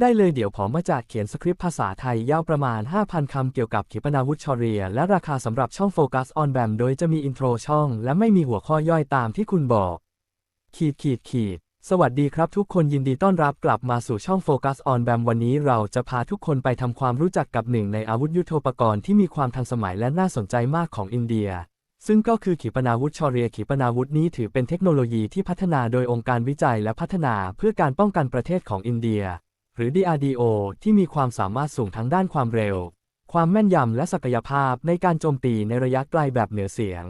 ได้เลยเดี๋ยวผมมาจากเขียนสคริปต์ภาษาไทยยาวประมาณ 5,000 คำเกี่ยวกับขีปนาวุธชอเรีย และราคาสำหรับช่องโฟกัสออนแบมโดยจะมีอินโทรช่อง และไม่มีหัวข้อย่อยตามที่คุณบอก ขีดขีดขีด สวัสดีครับทุกคนยินดีต้อนรับกลับมาสู่ช่องโฟกัสออนแบมวันนี้เราจะพาทุกคนไปทำความรู้จักกับหนึ่งในอาวุธยุโทโธปกรณ์ที่มีความทันสมัยและน่าสนใจมากของอินเดียซึ่งก็คือขีปนาวุธชอเรียขีปนาวุธนี้ถือเป็นเทคโนโลยีที่พัฒนาโดยองค์การวิจัยและพัฒนาเพื่อการป้องกันประเทศของอินเดีย หรือ DRDO ที่มีความสามารถสูงทั้งด้านความเร็ว ความแม่นยำและศักยภาพในการโจมตีในระยะไกลแบบเหนือเสียง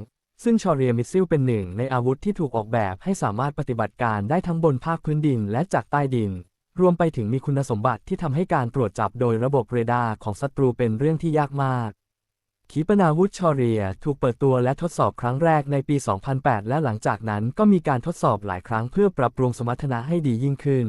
ซึ่งชอเรียมิสซิลเป็นหนึ่งในอาวุธที่ถูกออกแบบให้สามารถปฏิบัติการได้ทั้งบนภาคพื้นดินและจากใต้ดิน รวมไปถึงมีคุณสมบัติที่ทำให้การตรวจจับโดยระบบเรดาร์ของศัตรูเป็นเรื่องที่ยากมากขีปนาวุธชอเรียถูกเปิดตัวและทดสอบครั้งแรกในปี 2008 และหลังจากนั้นก็มีการทดสอบหลายครั้งเพื่อปรับปรุงสมรรถนะให้ดียิ่งขึ้น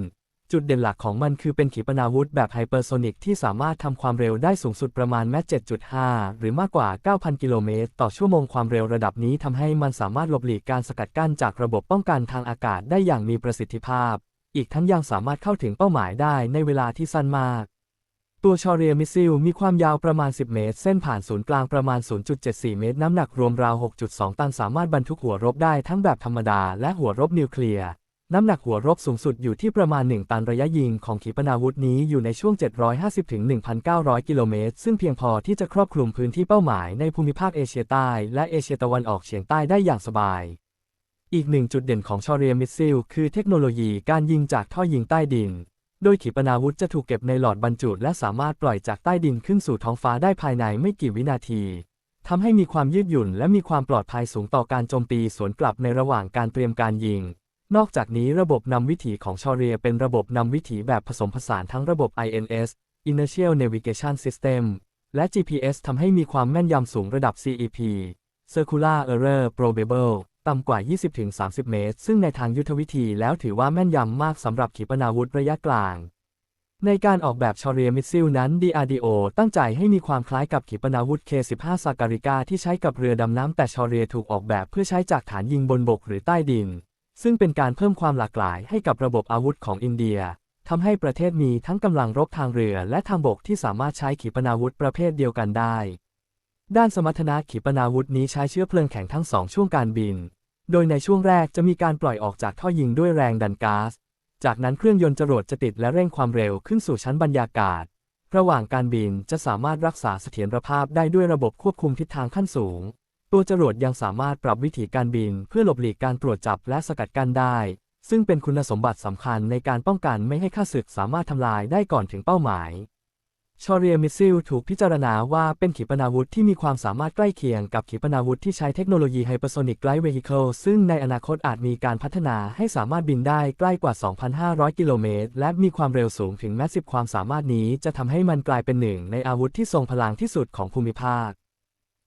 จุดเด่นหลักของมันคือเป็นขีปนาวุธแบบไฮเปอร์โซนิกที่สามารถทำความเร็วได้สูงสุดประมาณแมต7.5 หรือมากกว่า 9,000 กิโลเมตร ต่อชั่วโมงความเร็วระดับนี้ทำให้มันสามารถหลบหลีกการสกัดกั้นจากระบบป้องกันทางอากาศได้อย่างมีประสิทธิภาพ อีกทั้งยังสามารถเข้าถึงเป้าหมายได้ในเวลาที่สั้นมาก ตัวชอเรียมิซิลมีความยาวประมาณ 10 เมตร เส้นผ่านศูนย์กลางประมาณ 0.74 เมตร น้ำหนักรวมราว 6.2 ตันสามารถบรรทุกหัวรบได้ทั้งแบบธรรมดาและหัวรบนิวเคลียร์ น้ำหนักหัวรบสูงสุดอยู่ที่ประมาณ 1 ตันระยะยิงของขีปนาวุธนี้อยู่ในช่วง 750ถึง1,900 กิโลเมตร ซึ่งเพียงพอที่จะครอบคลุมพื้นที่เป้าหมายในภูมิภาคเอเชียใต้และเอเชียตะวันออกเฉียงใต้ได้อย่างสบาย อีกหนึ่งจุดเด่นของชอเรียมิสซิลคือเทคโนโลยีการยิงจากท่อยิงใต้ดิน โดยขีปนาวุธจะถูกเก็บในหลอดบรรจุและสามารถปล่อยจากใต้ดินขึ้นสู่ท้องฟ้าได้ภายในไม่กี่วินาทีทำให้มีความยืดหยุ่นและมีความปลอดภัยสูงต่อการโจมตีสวนกลับในระหว่างการเตรียมการยิง นอกจากนี้ระบบนำวิถีของชอเรียเป็นระบบนำวิถีแบบผสมผสานทั้งระบบ INS Inertial Navigation System และ GPS ทำให้มีความแม่นยำสูงระดับ CEP Circular Error Probable ต่ำกว่า 20-30 เมตร ซึ่งในทางยุทธวิธีแล้วถือว่าแม่นยำมากสำหรับขีปนาวุธระยะกลาง ในการออกแบบชอเรียมิสซิลนั้น DRDO ตั้งใจให้มีความคล้ายกับขีปนาวุธ K-15 ซาการิกาที่ใช้กับเรือดำน้ำแต่ชอเรียถูกออกแบบเพื่อใช้จากฐานยิงบนบกหรือใต้ดิน ซึ่งเป็นการเพิ่มความหลากหลายให้กับระบบอาวุธของอินเดียทำให้ประเทศมีทั้งกำลังรบทางเรือและทางบกที่สามารถใช้ขีปนาวุธประเภทเดียวกันได้ ด้านสมรรถนะขีปนาวุธนี้ใช้เชื้อเพลิงแข็งทั้งสองช่วงการบิน โดยในช่วงแรกจะมีการปล่อยออกจากท่อยิงด้วยแรงดันก๊าซ จากนั้นเครื่องยนต์จรวดจะติดและเร่งความเร็วขึ้นสู่ชั้นบรรยากาศ ระหว่างการบินจะสามารถรักษาเสถียรภาพได้ด้วยระบบควบคุมทิศทางขั้นสูง ตัวจรวดยังสามารถปรับวิถีการบินเพื่อหลบหลีกการตรวจจับและสกัดกั้นได้ ซึ่งเป็นคุณสมบัติสำคัญในการป้องกันไม่ให้ข้าศึกสามารถทำลายได้ก่อนถึงเป้าหมายชอเรียมิสซิลถูกพิจารณาว่าเป็นขีปนาวุธที่มีความสามารถใกล้เคียงกับขีปนาวุธที่ใช้เทคโนโลยีไฮเปอร์โซนิกไกด์เวฮิเคิลซึ่งในอนาคตอาจมีการพัฒนาให้สามารถบินได้ใกล้กว่า 2,500 กิโลเมตร และมีความเร็วสูงถึงแมสซิฟความสามารถนี้จะทำให้มันกลายเป็นหนึ่งในอาวุธที่ทรงพลังที่สุดของภูมิภาค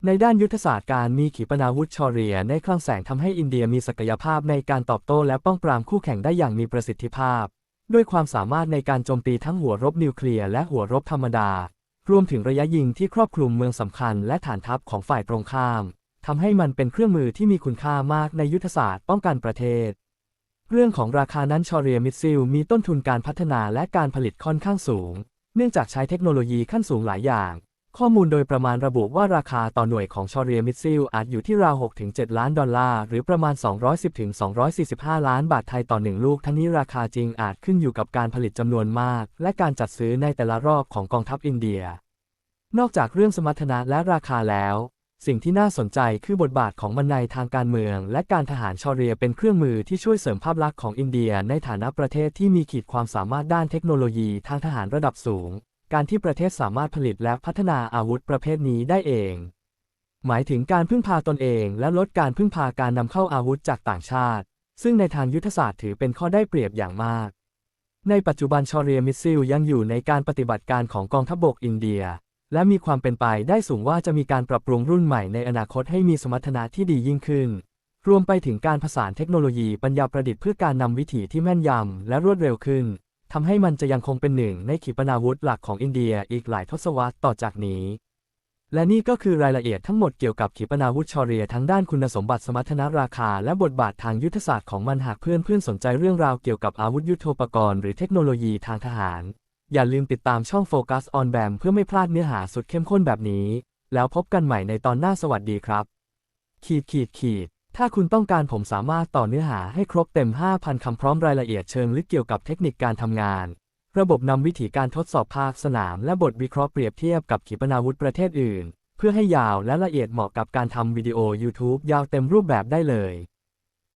ในด้านยุทธศาสตร์การมีขีปนาวุธชอเรียในคลังแสงทำให้อินเดียมีศักยภาพในการตอบโต้และป้องปรามคู่แข่งได้อย่างมีประสิทธิภาพ ด้วยความสามารถในการโจมตีทั้งหัวรบนิวเคลียร์และหัวรบธรรมดา รวมถึงระยะยิงที่ครอบคลุมเมืองสำคัญและฐานทัพของฝ่ายตรงข้ามทำให้มันเป็นเครื่องมือที่มีคุณค่ามากในยุทธศาสตร์ป้องกันประเทศ เรื่องของราคานั้นชอเรียมิสซิลมีต้นทุนการพัฒนาและการผลิตค่อนข้างสูง เนื่องจากใช้เทคโนโลยีขั้นสูงหลายอย่าง ข้อมูลโดยประมาณระบุว่าราคาต่อหน่วยของชอเรียมิสซิลอาจอยู่ที่ราว 6-7 ล้านดอลลาร์ หรือประมาณ 210-245 ล้านบาทไทยต่อหนึ่งลูก ทั้งนี้ราคาจริงอาจขึ้นอยู่กับการผลิตจำนวนมาก และการจัดซื้อในแต่ละรอบของกองทัพอินเดีย นอกจากเรื่องสมรรถนะและราคาแล้ว สิ่งที่น่าสนใจคือบทบาทของมันในทางการเมือง และการทหารชอเรียเป็นเครื่องมือที่ช่วยเสริมภาพลักษณ์ของอินเดีย ในฐานะประเทศที่มีขีดความสามารถด้านเทคโนโลยีทางทหารระดับสูง การที่ประเทศสามารถผลิตและพัฒนาอาวุธประเภทนี้ได้เอง หมายถึงการพึ่งพาตนเองและลดการพึ่งพาการนำเข้าอาวุธจากต่างชาติ ซึ่งในทางยุทธศาสตร์ถือเป็นข้อได้เปรียบอย่างมาก ในปัจจุบันชอเรียมิสซิลยังอยู่ในการปฏิบัติการของกองทัพบกอินเดีย และมีความเป็นไปได้สูงว่าจะมีการปรับปรุงรุ่นใหม่ในอนาคตให้มีสมรรถนะที่ดียิ่งขึ้น รวมไปถึงการผสานเทคโนโลยีปัญญาประดิษฐ์เพื่อการนำวิถีที่แม่นยำและรวดเร็วขึ้น ทำให้มันจะยังคงเป็นหนึ่งในขีปนาวุธหลักของอินเดียอีกหลายทศวรรษต่อจากนี้ และนี่ก็คือรายละเอียดทั้งหมดเกี่ยวกับขีปนาวุธชอเรียทั้งด้านคุณสมบัติสมรรถนะราคา และบทบาททางยุทธศาสตร์ของมันหากเพื่อนเพื่อนๆสนใจเรื่องราวเกี่ยวกับอาวุธยุทโธปกรณ์หรือเทคโนโลยีทางทหาร อย่าลืมติดตามช่อง Focus on BAM เพื่อไม่พลาดเนื้อหาสุดเข้มข้นแบบนี้ แล้วพบกันใหม่ในตอนหน้าสวัสดีครับ ขีดขีดขีด ถ้าคุณต้องการผมสามารถต่อเนื้อหาให้ครบเต็ม 5,000 คำพร้อมรายละเอียดเชิงลึกเกี่ยวกับเทคนิคการทำงาน ระบบนำวิธีการทดสอบภาคสนาม และบทวิเคราะห์เปรียบเทียบกับขีปนาวุธประเทศอื่น เพื่อให้ยาวและละเอียดเหมาะกับการทำวิดีโอ YouTube ยาวเต็มรูปแบบได้เลย